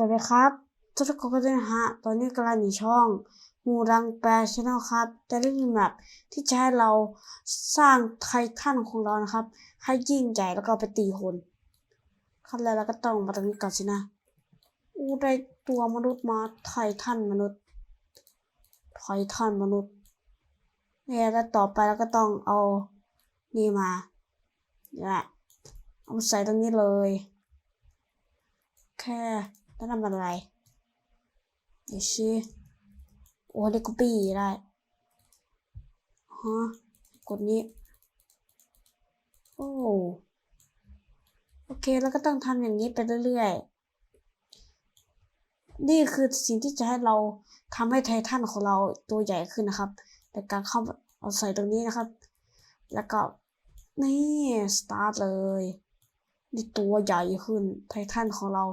วัสดีครับ ทุกคนก็ด้วยนะฮะ ตอนนี้กำลังอยู่ช่องมูรังแปรชแนลครับจะได้มีแมปที่จะให้เราสร้างไททันของเรานะครับ ให้ยิ่งใหญ่แล้วก็ไปตีคนขั้นแรกเราก็ต้องมาตรงนี้ก่อนสินะ อู้ได้ตัวมนุษย์มาไททันมนุษย์ไททันมนุษย์เนี่ยแล้วต่อไปเราก็ต้องเอานี่มาเนี่ยเอาใส่ตรงนี้เลยแค่ แล้วทำอะไรเดี๋ยวชิโอ้ได้กูปี้ได้ฮะกดนี้ โอ้โอเค แล้วก็ต้องทำอย่างนี้ไปเรื่อยๆ นี่คือสิ่งที่จะให้เราทำให้ไททันของเราตัวใหญ่ขึ้นนะครับในการเข้าเอาใส่ตรงนี้นะครับ แล้วก็นี่ สตาร์ทเลยนี่ตัวใหญ่ขึ้นไททันของเรา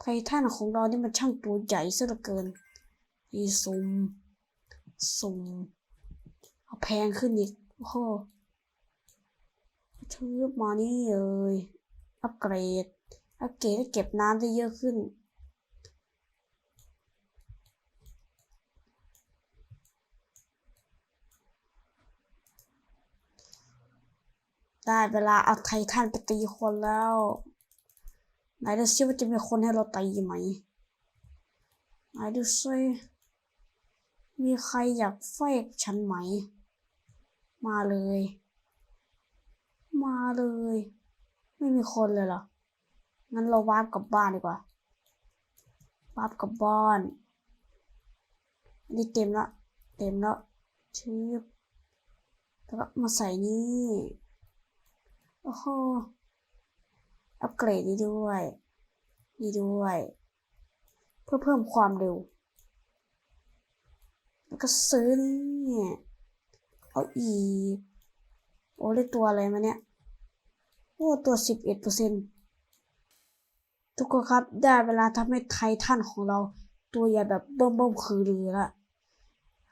ไททันของเรานี่มันช่างตัวใหญ่ซะเหลือเกินนี่ซุมซุมเอาแพงขึ้นอีก โอ้โหชืบมานี่เลยอัปเกรด อัปเกรดเก็บน้ำได้เยอะขึ้น ได้เวลาเอาไททันไปตีคนแล้ว ไหนดูซิว่าจะมีคนให้เราตีไหมไหนดูซิมีใครอยากไฟกับฉันไหม มาเลย มาเลย ไม่มีคนเลยเหรอ งั้นเราวาร์ปกลับบ้านดีกว่าวาร์ปกลับบ้านอันนี้เต็มล้วเต็มล้วชืบแล้วก็มาใส่นี่ โอ้โห อัปเกรดนี้ด้วยนี่ด้วย เพื่อเพิ่มความเร็ว แล้วก็ซื้อเนี่ยเอาอีโอ้ได้ตัวอะไรมาเนี่ย โอ้ตัวสิบเอ็ดเปอร์เซ็นทุกคนครับ ได้เวลาทำให้ไททันของเรา ตัวใหญ่แบบเบิ่มเบิ่มคือเรือละ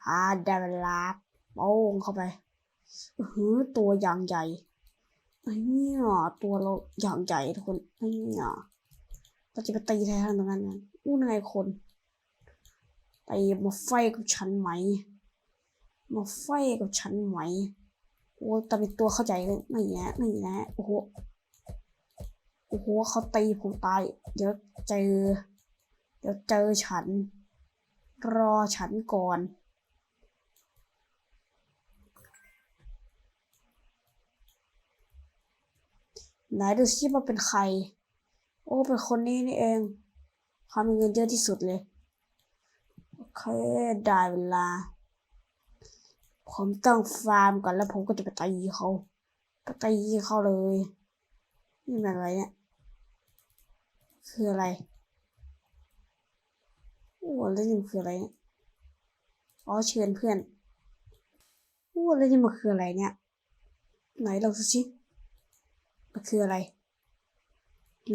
อ่าได้เวลาโป้งเข้าไปอื้อหือตัวอย่างใหญ่ ไอ้เนี่ยตัวเราอย่างใหญ่ทุกคนเนี่ยเราจะไปตีไทนตรงนั้นกันอู้นายคนตีมาไฟกับฉันไหม มาไฟกับฉันไหมโอ้แต่เป็นตัวเข้าใจเลยนี่แนะนี่แนะโอ้โหโอ้โหเขาตีผมตาย เดี๋ยวเจอ เดี๋ยวเจอฉัน รอฉันก่อน ไหนดูซิว่าเป็นใคร โอ้ เป็นคนนี้นี่เองเขามีเงินเยอะที่สุดเลย โอเค ได้เวลา ผมต้องฟาร์มก่อนแล้วผมก็จะไปตีเขาไปตีเขาเลย นี่มันอะไรเนี่ย คืออะไร โอ้แล้วนี่มันคืออะไรเนี่ย อ๋อ เชิญเพื่อน โอ้แล้วนี่มันคืออะไรเนี่ย ไหนเราดูสิ มันคืออะไร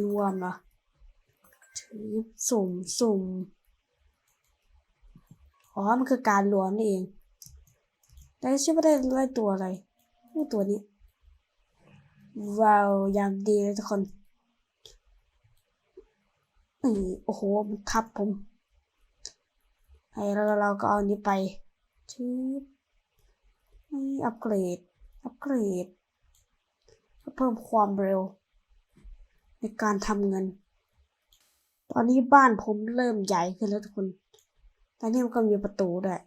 รวมเหรอถือสุ่มสุ่มอ๋อ มันคือการรวมนี่เอง แต่ชื่อว่าได้ได้ตัวอะไรตัวนี้ ว้าวยางดีเลยทุกคนนี่โอ้โห มันทับผมไอ้เราเราก็เอานี้ไปชืบนี่อัปเกรด อัปเกรด เพิ่มความเร็ว ในการทำเงิน ตอนนี้บ้านผมเริ่มใหญ่ขึ้นแล้วทุกคน ตอนนี้มันก็มีประตูด้วย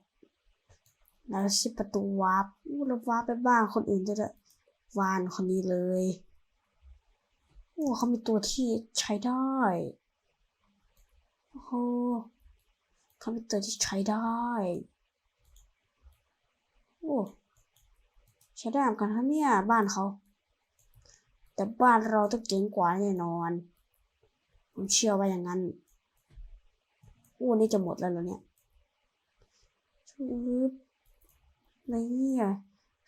แล้วชิประตูวาร์ปแล้ววาร์ปไปบ้านคนอื่นจะได้วานคนนี้เลย โอ้เขามีตัวที่ใช้ได้ โอ้โหเขามีตัวที่ใช้ได้ โอ้ ใช้ได้เหมือนกันนะเนี่ยบ้านเขา แต่บ้านเราต้องเจ๋งกว่าแน่นอน ผมเชื่อว่าอย่างนั้นโอ้นี่จะหมดแล้วเหรอเนี่ยชืบนี่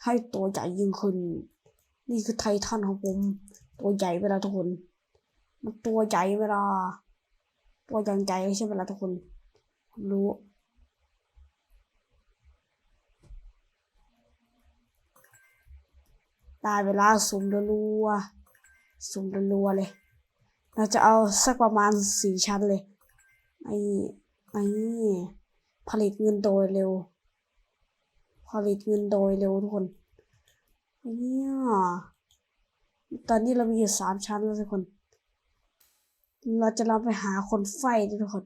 ให้ตัวใหญ่ยิ่งขึ้น นี่คือไททันของผม ตัวใหญ่เวลาทุกคน มันตัวใหญ่เวลา ตัวอย่ใหญ่ใช่ไหมล่ะทุกคนรู้ได้เวลาสุ่มรัวๆ สุ่มรัวๆเลยเราจะเอาสักประมาณสี่ชั้นเลยไอ้ไอ้ผลิตเงินโดยเร็ว ผลิตเงินโดยเร็วทุกคนเนี่ยตอนนี้เรามีอยู่สามชั้นแล้วทุกคน เราจะลองไปหาคนไฟด้วยทุกคน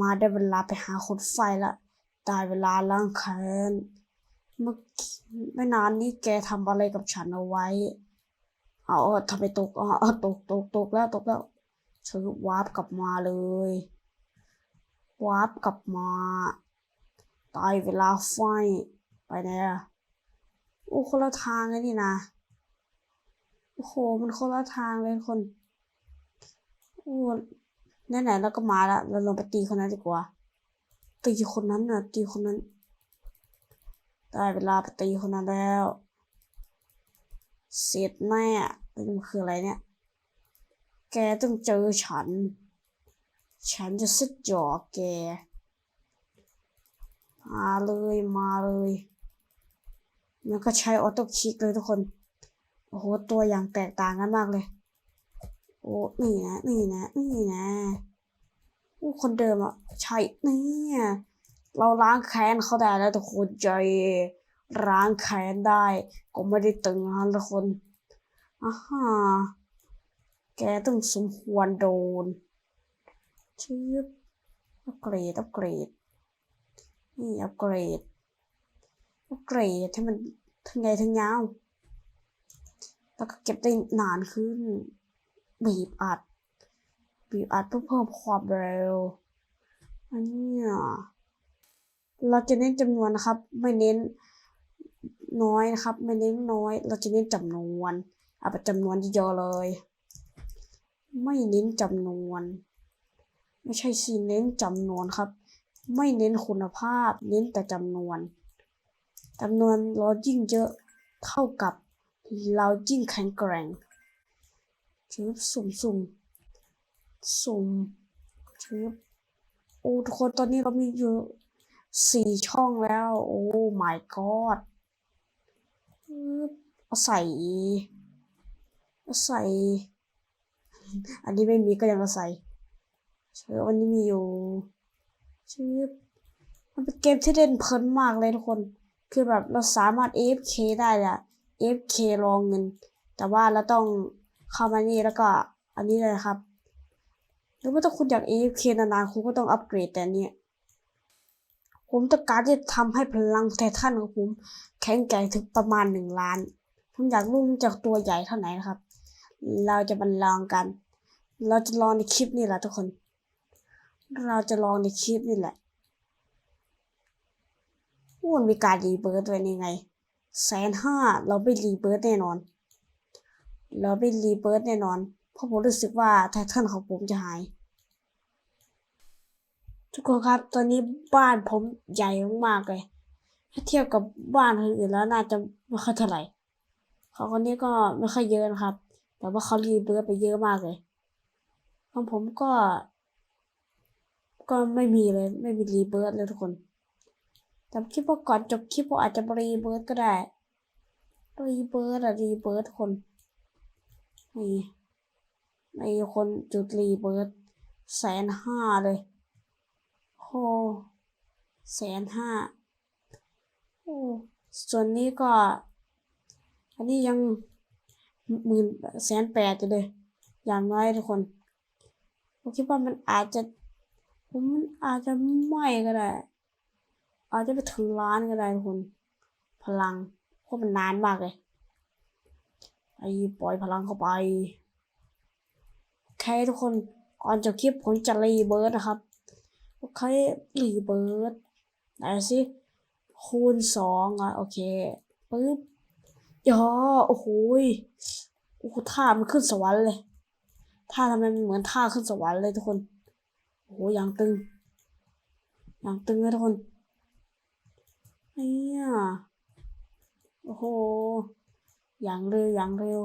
มาได้เวลาไปหาคนไฟละได้เวลาล้างแค้นเมื่อไม่นานนี้แกทำอะไรกับฉันเอาไว้ เอาทำไมตกอ๋อเอาตกตกตกแล้วตกแล้วเธอวาร์ปกลับมาเลยวาร์ปกลับมา ตายเวลาไฟไปไหนอะโอ้คนละทางเลยนี่นะโอ้โหมันคนละทางเลยคนโอ้ไหนๆเราก็มาล้วเราลงไปตีคนนั้นดีกว่าตีคนนั้นน่ะ ตีคนนั้นได้เวลาไปตีคนนั้นแล้ว เสร็จแน่ มันคืออะไรเนี่ย แกต้องเจอฉัน ฉันจะซึดจ่อแก มาเลยมาเลยแล้วก็ใช้ออโต้คลิกเลยทุกคน โอ้โห ตัวอย่างแตกต่างกันมากเลย โอ้นี่นะ นี่นะ นี่นะโอ้คนเดิมอะ ใช่เนี่ยเราล้างแค้นเขาได้แล้วทุกคนใจล้างแค้นได้ ก็ไม่ได้ตึงนะทุกคน อ่าฮะแกต้องสมควรโดนชืบอัปเกรด อัปเกรด นี่อัปเกรด อัปเกรดให้มันทั้งใหญ่ทั้งยาว แล้วก็เก็บได้นานขึ้น บีบอัด บีบอัดเพื่อเพิ่มความเร็ว อันเนี้ยเราจะเน้นจำนวนนะครับ ไม่เน้นน้อยนะครับ ไม่เน้นน้อย เราจะเน้นจำนวน เอาไปจำนวนเยอะเลย ไม่เน้นจำนวน ไม่ใช่สิเน้นจำนวนครับ ไม่เน้นคุณภาพ เน้นแต่จำนวนจำนวนเรายิ่งเยอะเท่ากับเรายิ่งแข็งแกร่งชืบสุ่มสุ่มสุ่มชืบโอ้ทุกคนตอนนี้เรามีอยู่สี่ช่องแล้ว โอ้ my god เอาใส่ ใส่ อันนี้ไม่มีก็ยังเอาใส่เชื่อวันนี้มีอยู่ชืบมันเป็นเกมที่เล่นเพลินมากเลยทุกคน คือแบบเราสามารถ AFK ได้แหละ AFK รองเงิน แต่ว่าเราต้องเข้ามานี่แล้วก็อันนี้เลยครับ หรือว่าถ้าคุณอยาก AFK นานๆ คุณก็ต้องอัปเกรดแต่อันเนี้ยผมต้องการที่จะทำให้พลังไททันของผมแข็งแกร่งถึงประมาณหนึ่งล้าน ผมอยากรู้มันจะตัวใหญ่เท่าไหร่นะครับ เราจะมาลองกัน เราจะลองในคลิปนี่แหละทุกคน เราจะลองในคลิปนี่แหละโอ้มันมีการรีเบิร์ตไว้นี่ไงแสนห้าเราไม่รีเบิร์ตแน่นอน เราไม่รีเบิร์ตแน่นอน เพราะผมรู้สึกว่าไททันของผมจะหาย ทุกคนครับ ตอนนี้บ้านผมใหญ่มากเลย ถ้าเทียบกับบ้านคนอื่นแล้วน่าจะไม่ค่อยเท่าไหร่ เขาคนนี้ก็ไม่ค่อยเยอะนะครับ แต่ว่าเขารีเบิร์ตไปเยอะมากเลยของผมก็ ก็ไม่มีเลย ไม่มีรีเบิร์ตเลยทุกคน แต่คิดว่าก่อนจบคลิปผมอาจจะรีเบิร์ตก็ได้รีเบิร์ตอะรีเบิร์ตคนนี่ในคนจุดรีเบิร์ตแสนห้าเลยโอ้แสนห้าโอ้ส่วนนี้ก็ อันนี้ยัง หมื่นแสนแปดอยู่เลย อย่างน้อยทุกคนผมคิดว่ามันอาจจะ ผมมันอาจจะไม่ก็ได้ อาจจะไปถึงล้านก็ได้ทุกคน พลังเพราะมันนานมากเลยไอ้ปล่อยพลังเข้าไปโอเคทุกคนก่อนจบคลิปผมจะรีเบิร์ดนะครับโอเครีเบิร์ดไหนสิคูณสองอะโอเคปึ๊บ ยอโอ้โหโอ้โหท่ามันขึ้นสวรรค์เลยท่าทำไมมันเหมือนท่าขึ้นสวรรค์เลยทุกคน โอ้โหอย่างตึง อย่างตึงเลยทุกคนเนี่ยโอ้โห อย่างเร็วอย่างเร็ว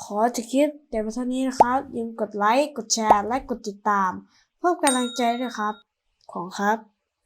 ขอจะคลิปแต่เท่านี้นะครับอย่าลืมกดไลค์ กดแชร์ และกดติดตาม เพื่อกำลังใจด้วยครับ ของครับ